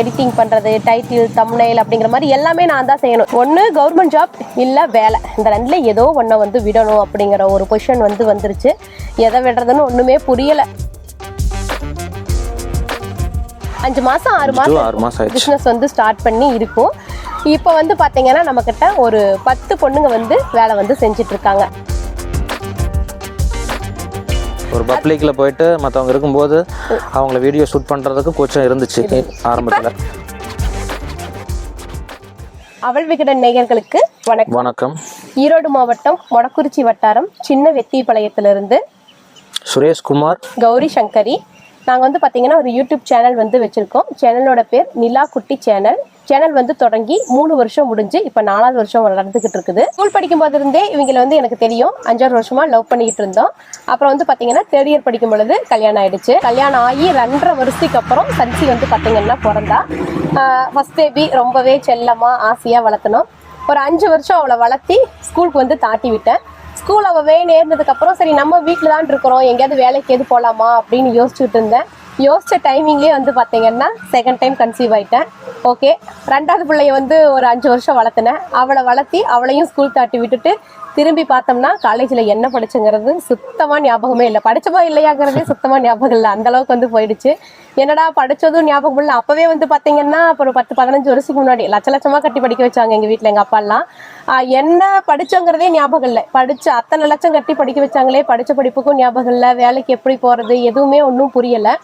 Editing பண்றது title thumbnail அப்படிங்கிற மாதிரி எல்லாமே நான் தான் செய்யணும். ஒன்று கவர்மெண்ட் ஜாப் இல்லை வேலை. இந்த ரெண்டுல ஏதோ ஒன்றை வந்து விடணும் அப்படிங்கிற ஒரு பொசிஷன் வந்து வந்துருச்சு. எதை விடுறதுன்னு ஒன்றுமே புரியலை. அஞ்சு மாசம் ஆறு டூ மாசம் ஆறு ஆயிடுச்சு. பிஸ்னஸ் வந்து ஸ்டார்ட் பண்ணி இருக்கும். இப்போ வந்து பார்த்தீங்கன்னா நம்மக்கிட்ட ஒரு பத்து பொண்ணுங்க வந்து வேலை வந்து செஞ்சுட்டு இருக்காங்க. ஒரு பப்ளிக்கில் போயிட்டு மற்றவங்க இருக்கும்போது அவங்கள வீடியோ ஷூட் பண்ணுறதுக்கு கொஞ்சம் இருந்துச்சு ஆரம்பத்தில். அவள் விகடன் நேயர்களுக்கு வணக்கம். வணக்கம். ஈரோடு மாவட்டம் மொடக்குறிச்சி வட்டாரம் சின்ன வெத்திப்பாளையத்திலிருந்து சுரேஷ்குமார். கௌரி சங்கரி நாங்கள் வந்து பார்த்தீங்கன்னா ஒரு யூடியூப் சேனல் வந்து வச்சுருக்கோம். சேனலோட பேர் நிலா குட்டி சேனல் சேனல் வந்து தொடங்கி மூணு வருஷம் முடிஞ்சு இப்போ நாலாவது வருஷம் நடந்துகிட்டு இருக்குது. ஸ்கூல் படிக்கும் போது இருந்தே இவங்களை வந்து எனக்கு தெரியும். அஞ்சாறு வருஷமா லவ் பண்ணிக்கிட்டு இருந்தோம். அப்புறம் வந்து பார்த்தீங்கன்னா தேர்ட் இயர் படிக்கும் பொழுது கல்யாணம் ஆயிடுச்சு. கல்யாணம் ஆகி ரெண்டரை வருஷத்துக்கு அப்புறம் சன்சி வந்து பார்த்தீங்கன்னா பிறந்தா. ஃபர்ஸ்ட் பேபி ரொம்பவே செல்லமாக ஆசையாக வளர்த்தணும். ஒரு அஞ்சு வருஷம் அவளை வளர்த்தி ஸ்கூலுக்கு வந்து தாட்டி விட்டேன். ஸ்கூல் அவள் வேணும் அப்புறம் சரி நம்ம வீட்டில் தான் இருக்கிறோம். எங்கேயாவது வேலைக்கு எது போகலாமா அப்படின்னு யோசிச்சுட்டு இருந்தேன். யோசிச்ச டைமிங்லேயே வந்து பார்த்தீங்கன்னா செகண்ட் டைம் கன்சீவ் ஆயிட்டேன். ஓகே ரெண்டாவது பிள்ளைய வந்து ஒரு அஞ்சு வருஷம் வளர்த்தினேன். அவளை வளர்த்தி அவளையும் ஸ்கூல் தாட்டி விட்டுட்டு திரும்பி பார்த்தோம்னா காலேஜில் என்ன படிச்சுங்கிறது சுத்தமாக ஞாபகமே இல்லை. படித்தமா இல்லையாங்கிறதே சுத்தமாக ஞாபகம் இல்லை. அந்த அளவுக்கு வந்து போயிடுச்சு. என்னடா படிச்சதும் ஞாபகம் இல்லை. அப்பவே வந்து பாத்தீங்கன்னா அப்புறம் பத்து பதினஞ்சு வருஷத்துக்கு முன்னாடி லட்ச லட்சமாக கட்டி படிக்க வச்சாங்க எங்கள் வீட்டில் எங்க அப்பா எல்லாம். என்ன படிச்சோங்கிறதே ஞாபகம் இல்லை. படிச்சு அத்தனை லட்சம் கட்டி படிக்க வச்சாங்களே படிச்ச படிப்புக்கும் ஞாபகம் இல்லை. வேலைக்கு எப்படி போகிறது எதுவுமே ஒன்றும் புரியலை.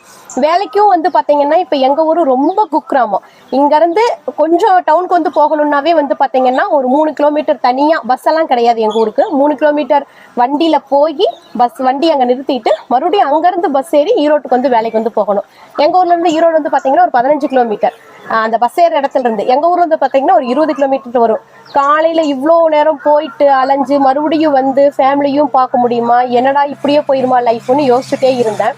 வேலைக்கும் வந்து பாத்தீங்கன்னா இப்போ எங்கள் ஊர் ரொம்ப குக்கிராமம். இங்கேருந்து கொஞ்சம் டவுனுக்கு வந்து போகணுன்னாவே வந்து பாத்தீங்கன்னா ஒரு மூணு கிலோமீட்டர் தனியாக பஸ் எல்லாம் கிடையாது எங்கள் ஊருக்கு. மூணு கிலோமீட்டர் வண்டியில் போய் பஸ் வண்டி அங்கே நிறுத்திட்டு மறுபடியும் அங்கேருந்து பஸ் ஏறி ஈரோட்டுக்கு வந்து வேலைக்கு வந்து போகணும். எங்கள் ஊர்லேருந்து ஈரோடு வந்து பாத்தீங்கன்னா ஒரு பதினஞ்சு கிலோமீட்டர் அந்த பஸ் ஏற இடத்துல இருந்து. எங்க ஊர்ல இருந்து பாத்தீங்கன்னா ஒரு இருபது கிலோமீட்டர் வரும். காலையில இவ்வளோ நேரம் போயிட்டு அலைஞ்சு மறுபடியும் வந்து ஃபேமிலியும் பார்க்க முடியுமா? என்னடா இப்படியே போயிருமா லைஃப்னு யோசிச்சுட்டே இருந்தேன்.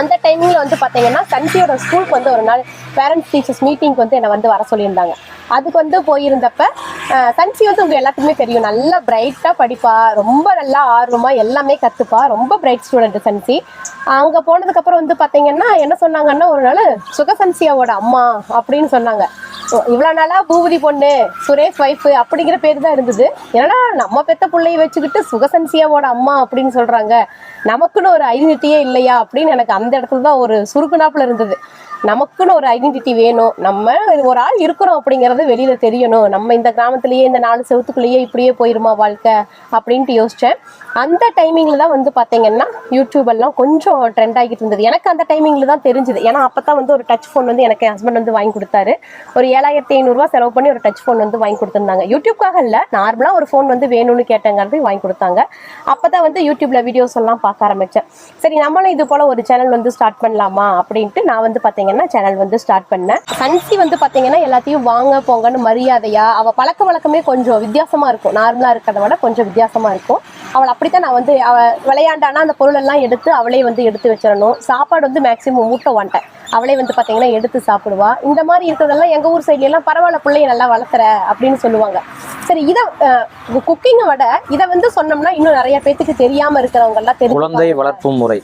அந்த டைமிங்ல வந்து பாத்தீங்கன்னா சன்சியோட ஸ்கூலுக்கு வந்து ஒரு நாள் பேரண்ட்ஸ் டீச்சர்ஸ் மீட்டிங்க்கு வந்து என்னை வந்து வர சொல்லியிருந்தாங்க. அதுக்கு வந்து போயிருந்தப்ப சன்சி வந்து உங்க எல்லாத்துக்குமே தெரியும். நல்லா பிரைட்டா படிப்பா ரொம்ப நல்லா ஆர்வமா எல்லாமே கத்துப்பா. ரொம்ப பிரைட் ஸ்டூடெண்ட் சன்சி அங்க போனதுக்கு அப்புறம் வந்து பாத்தீங்கன்னா என்ன சொன்னாங்கன்னா ஒரு நாள் சுகசன்சியாவோட அம்மா அப்படின்னு சொன்னாங்க. இவ்வளோ நாளா பூபதி பொண்ணு சுரேஷ் ஒய்ஃப் அப்படிங்கிற பேர் தான் இருந்தது. ஏன்னா நம்ம பெத்த பிள்ளைய வச்சுக்கிட்டு சுகசன்சியாவோட அம்மா அப்படின்னு சொல்றாங்க. நமக்குன்னு ஒரு ஐடென்டிட்டியே இல்லையா அப்படின்னு எனக்கு அந்த இடத்துல தான் ஒரு சுருக்குனாப்புல இருந்தது. நமக்குன்னு ஒரு ஐடென்டிட்டி வேணும். நம்ம ஒரு ஆள் இருக்கிறோம் அப்படிங்கறது வெளியில தெரியணும். நம்ம இந்த கிராமத்திலேயே இந்த நாலு செவத்துக்குள்ளேயே இப்படியே போயிருமா வாழ்க்கை? அப்படின்ட்டு யோசிச்சேன். அந்த டைமிங்கில் தான் வந்து பார்த்தீங்கன்னா யூடியூப் எல்லாம் கொஞ்சம் ட்ரெண்ட் ஆகிட்டு இருந்தது. எனக்கு அந்த டைமிங்கில் தான் தெரிஞ்சுது. ஏன்னா அப்போ தான் வந்து ஒரு டச் ஃபோன் வந்து எனக்கு ஹஸ்பண்ட் வந்து வாங்கி கொடுத்தாரு. ஒரு ஏழாயிரத்தி ஐநூறுரூவா செலவு பண்ணி ஒரு டச் ஃபோன் வந்து வாங்கி கொடுத்துருந்தாங்க. யூடியூப்காக இல்லை நார்மலாக ஒரு ஃபோன் வந்து வேணும்னு கேட்டங்கிறது வாங்கி கொடுத்தாங்க. அப்போ தான் வந்து யூடியூப்பில் வீடியோஸ் எல்லாம் பார்க்க ஆரம்பித்தேன் சரி நம்மளும் இது போல் ஒரு சேனல் வந்து ஸ்டார்ட் பண்ணலாமா அப்படின்ட்டு நான் வந்து பார்த்தீங்கன்னா சேனல் வந்து ஸ்டார்ட் பண்ணேன். சன்சி வந்து பார்த்தீங்கன்னா எல்லாத்தையும் வாங்க போங்கன்னு மரியாதையாக அவள் பழக்க வழக்கமே கொஞ்சம் வித்தியாசமாக இருக்கும். நார்மலாக இருக்கிறத விட கொஞ்சம் வித்தியாசமாக இருக்கும். அவள் அப்படித்தான் நான் வந்து அவ விளையாண்டானா அந்த பொருள் எல்லாம் எடுத்து அவளே வந்து எடுத்து வச்சிடணும். சாப்பாடு வந்து மேக்சிமம் ஊட்ட வாண்டேன் அவளே வந்து பாத்தீங்கன்னா எடுத்து சாப்பிடுவா. இந்த மாதிரி இருக்கிறதெல்லாம் எங்க ஊர் சைட்ல எல்லாம் பரவாயில்ல பிள்ளைய நல்லா வளர்த்துற அப்படின்னு சொல்லுவாங்க. சரி இதை குக்கிங்கை விட இதை வந்து சொன்னோம்னா இன்னும் நிறைய பேத்துக்கு தெரியாம இருக்கிறவங்க எல்லாம் தெரிஞ்சு குழந்தை வளர்ப்பு முறை.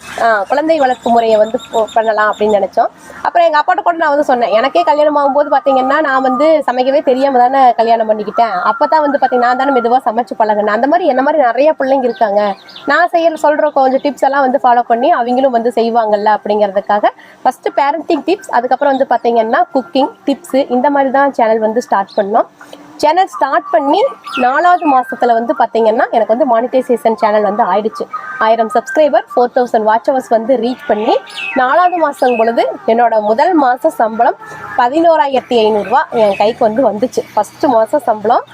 குழந்தை வளர்ப்பு முறையை வந்து பண்ணலாம் அப்படின்னு நினைச்சோம். அப்புறம் எங்க அப்பாட்ட கூட நான் வந்து சொன்னேன். எனக்கே கல்யாணம் ஆகும்போது பாத்தீங்கன்னா நான் வந்து சமைக்கவே தெரியாம தானே கல்யாணம் பண்ணிக்கிட்டேன். அப்பதான் வந்து பாத்தீங்கன்னா நான் தானே மெதுவா சமைச்சு பழகினேன். அந்த மாதிரி என்ன மாதிரி நிறைய பிள்ளைங்க இருக்காங்க. நான் செய்யற சொல்ற கொஞ்சம் டிப்ஸ் எல்லாம் வந்து ஃபாலோ பண்ணி அவங்களும் வந்து செய்வாங்கல்ல அப்படிங்கிறதுக்காக ஃபர்ஸ்ட் பேரண்டிங் டிப்ஸ் அதுக்கப்புறம் வந்து பார்த்தீங்கன்னா குக்கிங் டிப்ஸு இந்த மாதிரி தான் சேனல் வந்து ஸ்டார்ட் பண்ணோம். சேனல் ஸ்டார்ட் பண்ணி நாலாவது மாதத்தில் வந்து பார்த்தீங்கன்னா எனக்கு வந்து மானிட்டைசேஷன் சேனல் வந்து ஆயிடுச்சு. ஆயிரம் subscriber four thousand watch hours வந்து ரீச் பண்ணி நாலாவது மாதம் பொழுது என்னோட முதல் மாத சம்பளம் பதினோராயிரத்தி ஐநூறுரூவா என் கைக்கு வந்து வந்துச்சு. ஃபர்ஸ்ட் மாச சம்பளம்.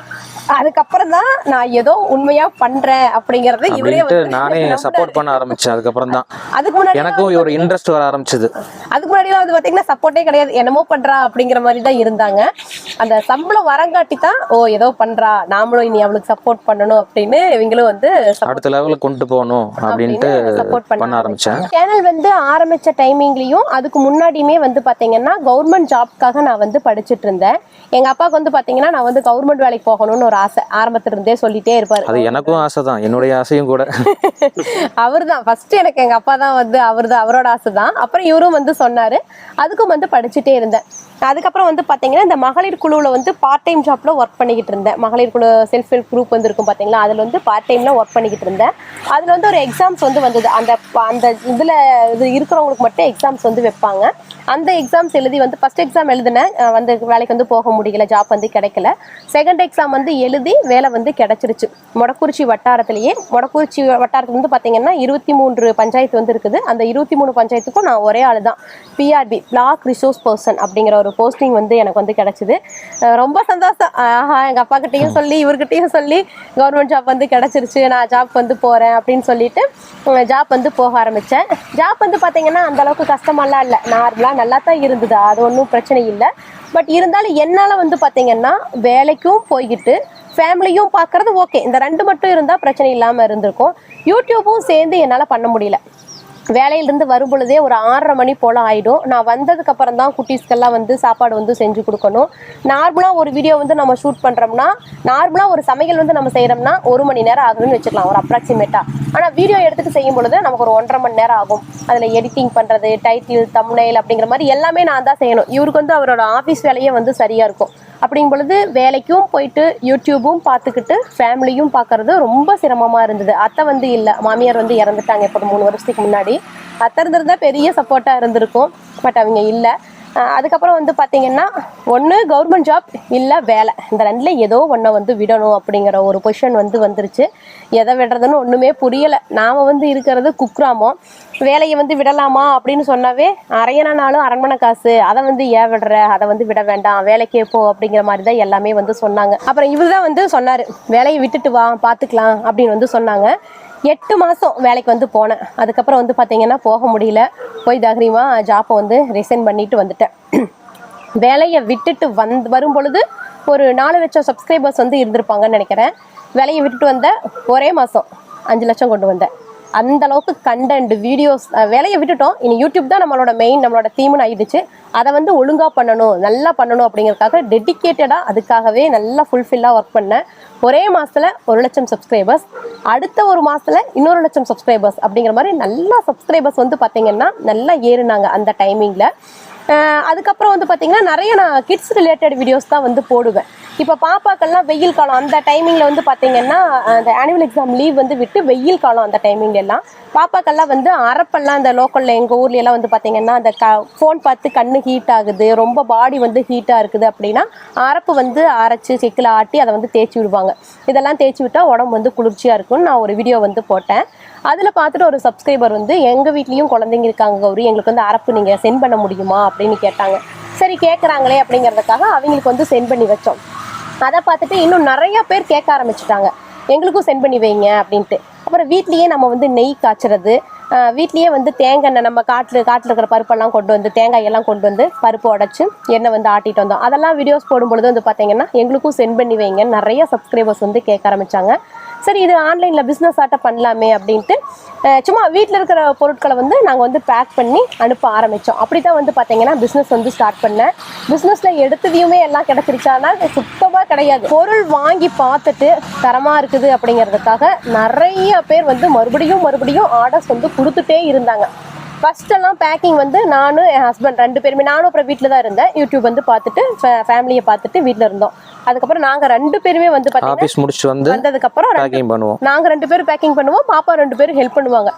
அதுக்கப்புறம் தான் நான் ஏதோ உண்மையா பண்றேன் அப்படிங்கறது இவரே நானே. சப்போர்ட் பண்ண ஆரம்பிச்சேன். அதுக்கப்புறம் தான். அதுக்கு முன்னாடி எனக்கும் ஒரு இன்ட்ரெஸ்ட் வர ஆரம்பிச்சது. அதுக்கு முன்னாடிலாம் வந்து பாத்தீங்கன்னா சப்போர்ட்டே கிடையாது. என்னமோ பண்றா அப்படிங்கிற மாதிரி தான் இருந்தாங்க. அந்த சம்பளம் வரங்காட்டி தான் ஓ ஏதோ பண்றா. நாமளும் இனி அவளுக்கு சப்போர்ட் பண்ணணும் அப்படின்னு இவங்களும் வந்து அடுத்த லெவலுக்கு கொண்டு போகணும் அப்படின்ட்டு சப்போர்ட் பண்ண ஆரம்பிச்சேன். சேனல் வந்து ஆரம்பிச்ச டைமிங்லயும் அதுக்கு முன்னாடியுமே வந்து பாத்தீங்கன்னா கவர்மெண்ட் ஜாப்க்காக நான் வந்து படிச்சுட்டு இருந்தேன். எங்க அப்பாவுக்கு வந்து பாத்தீங்கன்னா நான் வந்து கவர்மெண்ட் வேலைக்கு போகணும்னு ஒரு ஆசை. ஆரம்பத்துல இருந்தே சொல்லிட்டே இருப்பாரு. அது எனக்கும் ஆசை தான் என்னுடைய ஆசையும் கூட. அவர் தான் ஃபர்ஸ்ட் எனக்கு எங்க அப்பா தான் வந்து அவர் தான் அவரோட ஆசை தான் அப்புறம் இவரும் வந்து சொன்னாரு. அதுக்கும் வந்து படிச்சுட்டே இருந்தேன். அதுக்கப்புறம் வந்து பார்த்தீங்கன்னா இந்த மகளிர் குழுவில் வந்து பார்ட் டைம் ஜாப்பில் ஒர்க் பண்ணிக்கிட்டு இருந்தேன். மகளிர் குழு செல்ஃப் ஹெல்ப் குரூப் வந்து இருக்கும் பார்த்தீங்களா அதில் வந்து பார்ட் டைமில் ஒர்க் பண்ணிக்கிட்டு இருந்தேன். அதில் வந்து ஒரு எக்ஸாம்ஸ் வந்து வந்தது. அந்த ப- அந்த இதில் இது இருக்கிறவங்களுக்கு மட்டும் எக்ஸாம்ஸ் வந்து வைப்பாங்க. அந்த எக்ஸாம்ஸ் எழுதி வந்து ஃபஸ்ட் எக்ஸாம் எழுதினேன். வந்து வேலைக்கு வந்து போக முடியல. ஜாப் வந்து கிடைக்கல. செகண்ட் எக்ஸாம் வந்து எழுதி வேலை வந்து கிடைச்சிருச்சு. மொடக்குறிச்சி வட்டாரத்திலேயே. மொடக்குறிச்சி வட்டாரத்தில் வந்து பார்த்தீங்கன்னா இருபத்தி மூன்று பஞ்சாயத்து வந்து இருக்குது. அந்த இருபத்தி மூணு பஞ்சாயத்துக்கும் நான் ஒரே ஆள் தான் பிஆர்பி பிளாக் ரிசோர்ஸ் பர்சன் அப்படிங்கிற ஒரு போஸ்டிங் வந்து எனக்கு வந்து கிடச்சிது. ரொம்ப சந்தோஷம். ஆஹா எங்கள் அப்பாக்கிட்டேயும் சொல்லி இவர்கிட்டையும் சொல்லி கவர்மெண்ட் ஜாப் வந்து கிடச்சிருச்சு. நான் ஜாப் வந்து போகிறேன் அப்படின்னு சொல்லிட்டு ஜாப் வந்து போக ஆரம்பித்தேன் ஜாப் வந்து பார்த்தீங்கன்னா அந்தளவுக்கு கஷ்டமெல்லாம் இல்லை. நார்மலாக நல்லா தான் இருந்தது. அது ஒன்றும் பிரச்சனை இல்லை. பட் இருந்தாலும் என்னால் வந்து பார்த்தீங்கன்னா வேலைக்கும் போய்கிட்டு ஃபேமிலியும் பார்க்குறது ஓகே இந்த ரெண்டு மட்டும் இருந்தால் பிரச்சனை இல்லாமல் இருந்திருக்கும். யூடியூப்பும் சேர்ந்து என்னால் பண்ண முடியல. வேலையிலேருந்து வரும் பொழுதே ஒரு ஆறரை மணி போல் ஆகிடும் நான் வந்ததுக்கு அப்புறம் தான் குட்டீஸ்க்கெல்லாம் வந்து சாப்பாடு வந்து செஞ்சு கொடுக்கணும். நார்மலாக ஒரு வீடியோ வந்து நம்ம ஷூட் பண்ணுறோம்னா நார்மலாக ஒரு சமையல் வந்து நம்ம செய்கிறோம்னா ஒரு மணி நேரம் ஆகுதுன்னு வச்சுக்கலாம் ஒரு அப்ராக்சிமேட்டாக ஆனால் வீடியோ எடுத்துட்டு செய்யும் பொழுது நமக்கு ஒரு ஒன்றரை மணி நேரம் ஆகும். அதில் எடிட்டிங் பண்ணுறது டைட்டில் தம்னைல் அப்படிங்கிற மாதிரி எல்லாமே நான் தான் செய்யணும். இவருக்கு வந்து அவரோட ஆஃபீஸ் வேலையே வந்து சரியாக இருக்கும். அப்படிங்கும் பொழுது வேலைக்கும் போயிட்டு யூடியூபும் பார்த்துக்கிட்டு ஃபேமிலியும் பார்க்கறது ரொம்ப சிரமமாக இருந்தது. அத்தை வந்து இல்லை மாமியார் வந்து இறந்துட்டாங்க இப்போ மூணு வருஷத்துக்கு முன்னாடி. அத்தருந்திருந்தா பெரிய சப்போர்ட்டாக இருந்திருக்கும் பட் அவங்க இல்லை. அதுக்கப்புறம் வந்து பார்த்தீங்கன்னா ஒன்று கவர்மெண்ட் ஜாப் இல்லை வேலை. இந்த ரெண்டில் ஏதோ ஒன்றை வந்து விடணும் அப்படிங்கிற ஒரு பொசிஷன் வந்து வந்துருச்சு. எதை விடுறதுன்னு ஒன்றுமே புரியலை. நாம் வந்து இருக்கிறது குக்கிராமம். வேலையை வந்து விடலாமா அப்படின்னு சொன்னாவே அரையனானாலும் அரண்மனை காசு அதை வந்து ஏன் விடுற? அதை வந்து விட வேண்டாம். வேலைக்கே போ அப்படிங்கிற மாதிரி தான் எல்லாமே வந்து சொன்னாங்க. அப்புறம் இவர் தான் வந்து சொன்னார் வேலையை விட்டுட்டு வா பார்த்துக்கலாம் அப்படின்னு வந்து சொன்னாங்க. எட்டு மாதம் வேலைக்கு வந்து போனேன். அதுக்கப்புறம் வந்து பார்த்தீங்கன்னா போக முடியல. போய் தைரியமாக ஜாப்பை வந்து ரிசைன் பண்ணிட்டு வந்துட்டேன். வேலையை விட்டுட்டு வந்து வரும் பொழுது ஒரு நாலு லட்சம் சப்ஸ்கிரைபர்ஸ் வந்து இருந்திருப்பாங்கன்னு நினைக்கிறேன். வேலையை விட்டுட்டு வந்த ஒரே மாதம் அஞ்சு லட்சம் கொண்டு வந்தேன். அந்த அளவுக்கு கண்டென்ட் வீடியோஸ் வேலையை விட்டுட்டோம். இனி யூடியூப் தான் நம்மளோட மெயின் நம்மளோட தீம்னு ஆயிடுச்சு. அதை வந்து ஒழுங்காக பண்ணணும் நல்லா பண்ணணும் அப்படிங்கிறதுக்காக டெடிக்கேட்டடாக அதுக்காகவே நல்லா ஃபுல்ஃபில்லாக ஒர்க் பண்ணேன் ஒரே மாதத்தில் ஒரு லட்சம் சப்ஸ்கிரைபர்ஸ் அடுத்த ஒரு மாதத்தில் இன்னொரு லட்சம் சப்ஸ்கிரைபர்ஸ் அப்படிங்கிற மாதிரி நல்லா சப்ஸ்கிரைபர்ஸ் வந்து பார்த்தீங்கன்னா நல்லா ஏறுனாங்க அந்த டைமிங்கில் அதுக்கப்புறம் வந்து பார்த்தீங்கன்னா நிறைய நான் கிட்ஸ் ரிலேட்டட் வீடியோஸ் தான் வந்து போடுவேன். இப்போ பாப்பாக்கெல்லாம் வெயில் காலம் அந்த டைமிங்கில் வந்து பார்த்தீங்கன்னா அந்த ஆனுவல் எக்ஸாம் லீவ் வந்து விட்டு வெயில் காலம் அந்த டைமிங் எல்லாம். பாப்பாக்கள்லாம் வந்து அரப்பெல்லாம் இந்த லோக்கலில் எங்கள் ஊர்ல வந்து பார்த்தீங்கன்னா அந்த க ஃபோன் பார்த்து கண்ணு ஹீட் ஆகுது ரொம்ப பாடி வந்து ஹீட்டாக இருக்குது அப்படின்னா அரப்பு வந்து அரைச்சி செக்கில் ஆட்டி அதை வந்து தேய்ச்சி விடுவாங்க. இதெல்லாம் தேய்ச்சி விட்டால் உடம்பு வந்து குளிர்ச்சியாக இருக்கும்னு நான் ஒரு வீடியோ வந்து போட்டேன். அதில் பார்த்துட்டு ஒரு சப்ஸ்கிரைபர் வந்து எங்கள் வீட்லேயும் குழந்தைங்க இருக்காங்க கௌரி எங்களுக்கு வந்து அரப்பு நீங்கள் சென்ட் பண்ண முடியுமா? அப்படின்னு கேட்டாங்க. சரி கேட்குறாங்களே அப்படிங்கிறதுக்காக அவங்களுக்கு வந்து சென்ட் பண்ணி வச்சோம். அதை பார்த்துட்டு இன்னும் நிறைய பேர் கேட்க ஆரம்பிச்சிட்டாங்க. எங்களுக்கும் சென்ட் பண்ணி வைங்க அப்படின்ட்டு. அப்புறம் வீட்லேயே நம்ம வந்து நெய் காய்ச்சறது வீட்லேயே வந்து தேங்காய் எண்ணெய் நம்ம காட்டில் காட்டில் இருக்கிற பருப்பெல்லாம் கொண்டு வந்து தேங்காய் எல்லாம் கொண்டு வந்து பருப்பு உடச்சி எண்ணெய் வந்து ஆட்டிட்டு வந்தோம். அதெல்லாம் வீடியோஸ் போடும்பொழுது வந்து பார்த்தீங்கன்னா எங்களுக்கும் சென்ட் பண்ணி வைங்க நிறைய சப்ஸ்கிரைபர்ஸ் வந்து கேட்க ஆரம்பிச்சாங்க. சரி இது ஆன்லைனில் பிஸ்னஸ் ஆட்ட பண்ணலாமே அப்படின்ட்டு சும்மா வீட்டில் இருக்கிற பொருட்களை வந்து நாங்கள் வந்து பேக் பண்ணி அனுப்ப ஆரம்பித்தோம் அப்படி தான் வந்து பார்த்தீங்கன்னா பிஸ்னஸ் வந்து ஸ்டார்ட் பண்ணேன். பிஸ்னஸில் எடுத்ததையுமே எல்லாம் கிடச்சிருச்சானா சுத்தமாக கிடையாது. பொருள் வாங்கி பார்த்துட்டு தரமாக இருக்குது அப்படிங்கிறதுக்காக நிறைய பேர் வந்து மறுபடியும் மறுபடியும் ஆர்டர்ஸ் வந்து கொடுத்துட்டே இருந்தாங்க. ஃபர்ஸ்ட் எல்லாம் பேக்கிங் வந்து நானும் என் ஹஸ்பண்ட் ரெண்டு பேருமே நானும் அப்புறம் வீட்டில் தான் இருந்தேன். யூடியூப் வந்து பார்த்துட்டு ஃபேமிலியை பார்த்துட்டு வீட்டில் இருந்தோம். அதுக்கப்புறம் நாங்கள் ரெண்டு பேருமே வந்து பார்த்தீங்கன்னா முடிச்சுட்டு வந்து வந்ததுக்கப்புறம் பேக்கிங் பண்ணுவோம். நாங்க ரெண்டு பேரும் பேக்கிங் பண்ணுவோம் பாப்பா ரெண்டு பேரும் ஹெல்ப் பண்ணுவாங்க.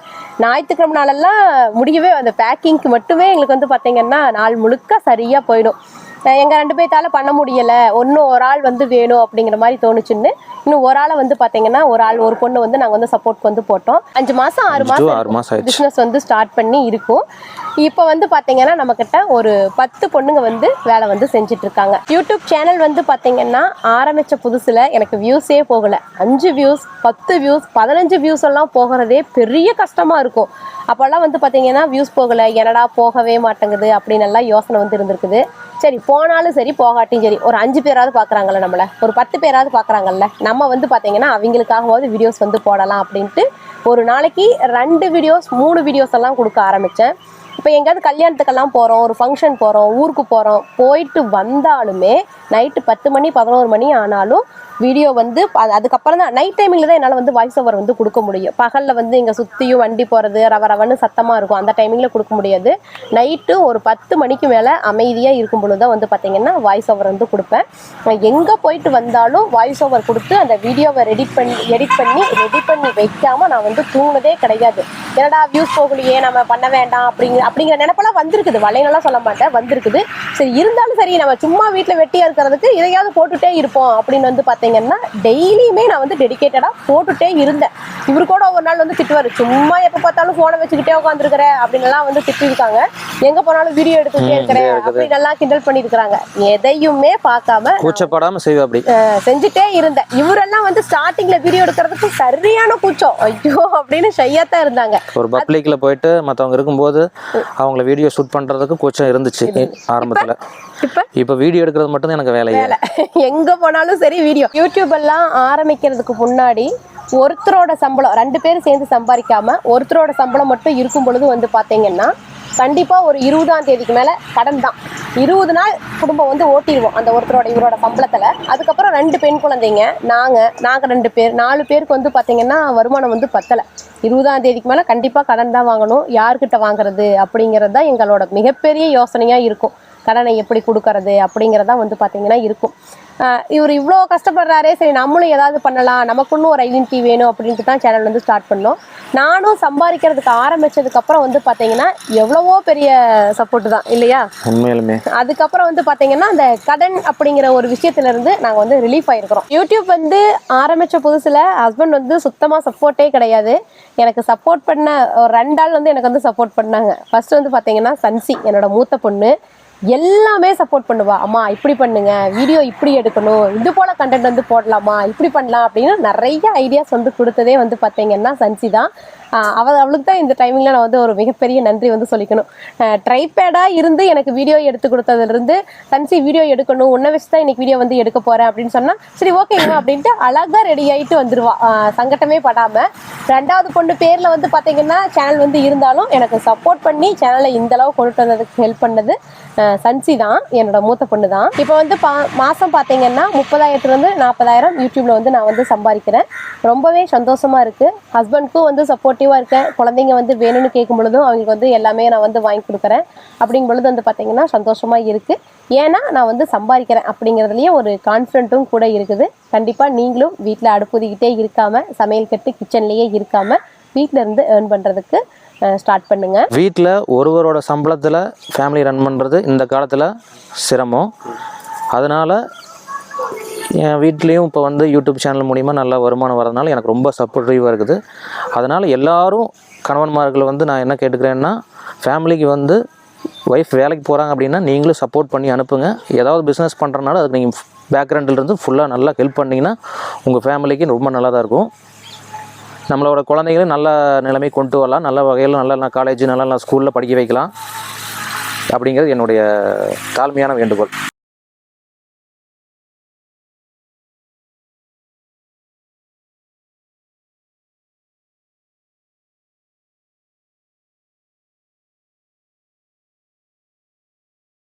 ஞாயிற்றுக்கிழமை நாளெல்லாம் முடியவே அந்த பேக்கிங்க்கு மட்டுமே எங்களுக்கு வந்து பாத்தீங்கன்னா நாள் முழுக்க சரியா போயிடும். அஹ் எங்க ரெண்டு பேர்த்தால பண்ண முடியல. ஒன்னும் ஒரு ஆள் வந்து வேணும் அப்படிங்கிற மாதிரி தோணுச்சுன்னு இன்னும் ஒரு ஆளை வந்து பாத்தீங்கன்னா ஒரு ஆள் ஒரு பொண்ணு வந்து நாங்க வந்து சப்போர்ட் வந்து போட்டோம். அஞ்சு மாசம் ஆறு மாசம் ஆறு ஆயிடுச்சு. பிசினஸ் வந்து ஸ்டார்ட் பண்ணி இருக்கும். இப்போ வந்து பாத்தீங்கன்னா நம்ம கிட்ட ஒரு பத்து பொண்ணுங்க வந்து வேலை வந்து செஞ்சுட்டு இருக்காங்க. யூடியூப் சேனல் வந்து பாத்தீங்கன்னா ஆரம்பிச்ச புதுசுல எனக்கு வியூஸே போகல. அஞ்சு வியூஸ் பத்து வியூஸ் பதினஞ்சு வியூஸ் எல்லாம் போகிறதே பெரிய கஷ்டமா இருக்கும். அப்போல்லாம் வந்து பாத்தீங்கன்னா வியூஸ் போகல. என்னடா போகவே மாட்டேங்குது அப்படின்னு எல்லாம் யோசனை வந்து இருந்திருக்குது. சரி போனாலும் சரி போகாட்டியும் சரி ஒரு அஞ்சு பேராவது பார்க்குறாங்கல்ல நம்மள. ஒரு பத்து பேராவது பார்க்குறாங்கல்ல நம்ம வந்து பார்த்தீங்கன்னா அவங்களுக்காகவாவது வீடியோஸ் வந்து போடலாம் அப்படின்ட்டு ஒரு நாளைக்கு ரெண்டு வீடியோஸ் மூணு வீடியோஸ் எல்லாம் கொடுக்க ஆரம்பித்தேன் இப்போ எங்கேயாவது கல்யாணத்துக்கெல்லாம் போகிறோம் ஒரு ஃபங்க்ஷன் போகிறோம் ஊருக்கு போகிறோம் போயிட்டு வந்தாலுமே நைட்டு பத்து மணி பதினோரு மணி ஆனாலும் வீடியோ வந்து அதுக்கப்புறம் தான் நைட் டைமிங்கில் தான் என்னால் வந்து வாய்ஸ் ஓவர் வந்து கொடுக்க முடியும். பகலில் வந்து இங்கே சுற்றியும் வண்டி போகிறது ரவ ரவன்னு சத்தமாக இருக்கும். அந்த டைமிங்கில் கொடுக்க முடியாது. நைட்டு ஒரு பத்து மணிக்கு மேலே அமைதியாக இருக்கும் பொழுது தான் வந்து பார்த்தீங்கன்னா வாய்ஸ் ஓவர் வந்து கொடுப்பேன். எங்கே போயிட்டு வந்தாலும் வாய்ஸ் ஓவர் கொடுத்து அந்த வீடியோவை ரெடி பண்ணி எடிட் பண்ணி ரெடி பண்ணி வைக்காமல் நான் வந்து தூங்கினதே கிடையாது. என்னடா வியூஸ் போகலையே நம்ம பண்ண வேண்டாம் அப்படிங்கிற அப்படிங்கிற நினைப்பெல்லாம் வந்திருக்குது. வளையலாம் சொல்ல மாட்டேன். வந்திருக்குது. சரி இருந்தாலும் சரி நம்ம சும்மா வீட்டில் வெட்டியாக இருக்கிறதுக்கு இதையாவது போட்டுட்டே இருப்போம் அப்படின்னு வந்து பார்த்தீங்கன்னா டெய்லியுமே நான் வந்து டெடிகேட்டடாக போட்டுட்டே இருந்தேன். இவர் கூட ஒரு நாள் வந்து திட்டுவார். சும்மா எப்போ பார்த்தாலும் ஃபோனை வச்சுக்கிட்டே உட்காந்துருக்கிற அப்படின்னுலாம் வந்து திட்டிருக்காங்க. எங்கே போனாலும் வீடியோ எடுத்துக்கிட்டே இருக்கிறேன் அப்படின்னு எல்லாம் கிண்டல் பண்ணியிருக்கிறாங்க எதையுமே பார்க்காம கூச்சப்படாமல் செய்வேன் அப்படி. செஞ்சுட்டே இருந்தேன். இவரெல்லாம் வந்து ஸ்டார்டிங்ல வீடியோ எடுக்கிறதுக்கு சரியான கூச்சம். ஐயோ அப்படின்னு ஷையா தான் இருந்தாங்க. ஒரு பப்ளிக்கில் போயிட்டு மற்றவங்க இருக்கும்போது அவங்கள வீடியோ ஷூட் பண்ணுறதுக்கு கூச்சம் இருந்துச்சு ஆரம்பத்தில். இப்ப? இப்போ? வீடியோ எடுக்கிறது மட்டும் தான் எனக்கு வேலையே. எங்க போனாலும் சரி வீடியோ யூடியூப் எல்லாம் ஆரம்பிக்கிறதுக்கு முன்னாடி ஒருத்தரோட சம்பளம் ரெண்டு பேரும் சேர்ந்து சம்பாதிக்காம ஒருத்தரோட சம்பளம் மட்டும் இருக்கும் பொழுது வந்து பாத்தீங்கன்னா கண்டிப்பாக ஒரு இருபதாம் தேதிக்கு மேலே கடன் தான். இருபது நாள் குடும்பம் வந்து ஓட்டிடுவோம் அந்த ஒருத்தரோட இவரோட சம்பளத்தில். அதுக்கப்புறம் ரெண்டு பெண் குழந்தைங்க நாங்கள் நாங்கள் ரெண்டு பேர். நாலு பேருக்கு வந்து பார்த்திங்கன்னா வருமானம் வந்து பத்தலை. இருபதாம் தேதிக்கு மேலே கண்டிப்பாக கடன் தான் வாங்கணும். யார்கிட்ட வாங்குறது அப்படிங்கிறது தான் எங்களோட மிகப்பெரிய யோசனையாக இருக்கும். கடனை எப்படி கொடுக்கறது அப்படிங்கிறதான் வந்து பார்த்தீங்கன்னா இருக்கும். இவர் இவ்வளோ கஷ்டப்படுறாரே சரி நம்மளும் ஏதாவது பண்ணலாம் நமக்குன்னு ஒரு ஐடென்டிட்டி வேணும் அப்படின்ட்டு தான் சேனல் வந்து ஸ்டார்ட் பண்ணோம். நானும் சம்பாதிக்கிறதுக்கு ஆரம்பிச்சதுக்கப்புறம் வந்து பார்த்தீங்கன்னா எவ்வளவோ பெரிய சப்போர்ட் தான் இல்லையா? உண்மையிலுமே. அதுக்கப்புறம் வந்து பார்த்தீங்கன்னா அந்த கடன் அப்படிங்கிற ஒரு விஷயத்துல இருந்து நாங்கள் வந்து ரிலீஃப் ஆயிருக்கிறோம். யூடியூப் வந்து ஆரம்பிச்ச புதுசுல ஹஸ்பண்ட் வந்து சுத்தமாக சப்போர்ட்டே கிடையாது. எனக்கு சப்போர்ட் பண்ண ஒரு ரெண்டு ஆள் வந்து எனக்கு வந்து சப்போர்ட் பண்ணாங்க. ஃபர்ஸ்ட் வந்து பார்த்தீங்கன்னா சன்சி என்னோட மூத்த பொண்ணு. எல்லாமே சப்போர்ட் பண்ணுவா. அம்மா இப்படி பண்ணுங்க வீடியோ இப்படி எடுக்கணும் இது போல கண்டென்ட் வந்து போடலாமா இப்படி பண்ணலாம் அப்படின்னு நிறைய ஐடியாஸ் வந்து கொடுத்ததே வந்து பார்த்தீங்கன்னா சன்சி தான். ஆஹ் அவ அவளுக்கு தான் இந்த டைமிங்கில் நான் வந்து ஒரு மிகப்பெரிய நன்றி வந்து சொல்லிக்கணும். ட்ரைபேடாக இருந்து எனக்கு வீடியோ எடுத்து கொடுத்ததுலேருந்து சன்சி வீடியோ எடுக்கணும் உன்னை வச்சு தான் இன்னைக்கு வீடியோ வந்து எடுக்க போகிறேன் அப்படின்னு சொன்னால் சரி ஓகேங்க அப்படின்ட்டு அழகாக ரெடி ஆகிட்டு வந்துடுவா சங்கட்டமே படாமல் ரெண்டாவது பொண்ணு பேரில் வந்து பார்த்தீங்கன்னா சேனல் வந்து இருந்தாலும் எனக்கு சப்போர்ட் பண்ணி சேனலை இந்த அளவு கொண்டுட்டு வந்ததுக்கு ஹெல்ப் பண்ணது. சன்சி தான் என்னோட மூத்த பொண்ணு தான். இப்போ வந்து பா மாதம் பார்த்தீங்கன்னா முப்பதாயிரத்துலேருந்து நாற்பதாயிரம் யூடியூப்பில் வந்து நான் வந்து சம்பாதிக்கிறேன். ரொம்பவே சந்தோஷமாக இருக்குது ஹஸ்பண்ட்க்கும் வந்து சப்போர்ட்டிவாக இருக்கேன். குழந்தைங்க வந்து வேணும்னு கேட்கும் பொழுதும் அவங்களுக்கு வந்து எல்லாமே நான் வந்து வாங்கி கொடுக்குறேன். அப்படிங்கும் பொழுது வந்து பார்த்தீங்கன்னா சந்தோஷமாக இருக்குது ஏன்னா நான் வந்து சம்பாதிக்கிறேன் அப்படிங்கிறதுலையே ஒரு கான்ஃபிடென்ட்டும் கூட இருக்குது. கண்டிப்பாக நீங்களும் வீட்டில் அடுப்புதிக்கிட்டே இருக்காமல் சமையல் கட்டு கிச்சன்லேயே இருக்காமல் வீட்டில் இருந்து ஏர்ன் பண்ணுறதுக்கு ஸ்டார்ட் பண்ணுங்க. வீட்டில் ஒருவரோட சம்பளத்தில் ஃபேமிலி ரன் பண்ணுறது இந்த காலத்தில் சிரமம். அதனால் என் வீட்லேயும் இப்போ வந்து யூடியூப் சேனல் மூலிமா நல்ல வருமானம் வரதுனால எனக்கு ரொம்ப சப்போர்ட்டிவாக இருக்குது. அதனால் எல்லாரும் கணவன்மார்களை வந்து நான் என்ன கேட்டுக்கிறேன்னா ஃபேமிலிக்கு வந்து ஒய்ஃப் வேலைக்கு போகிறாங்க அப்படின்னா நீங்களும் சப்போர்ட் பண்ணி அனுப்புங்க. ஏதாவது பிஸ்னஸ் பண்ணுறனால அதுக்கு நீங்கள் பேக்ரவுண்டிலிருந்து ஃபுல்லாக நல்லா ஹெல்ப் பண்ணிங்கன்னா உங்கள் ஃபேமிலிக்கு ரொம்ப நல்லா தான் இருக்கும். நம்மளோட குழந்தைகளும் நல்ல நிலைமை கொண்டு வரலாம். நல்ல வகையில் நல்ல காலேஜ் நல்ல ஸ்கூலில் படிக்க வைக்கலாம். அப்படிங்கிறது என்னுடைய தாழ்மையான வேண்டுகோள்.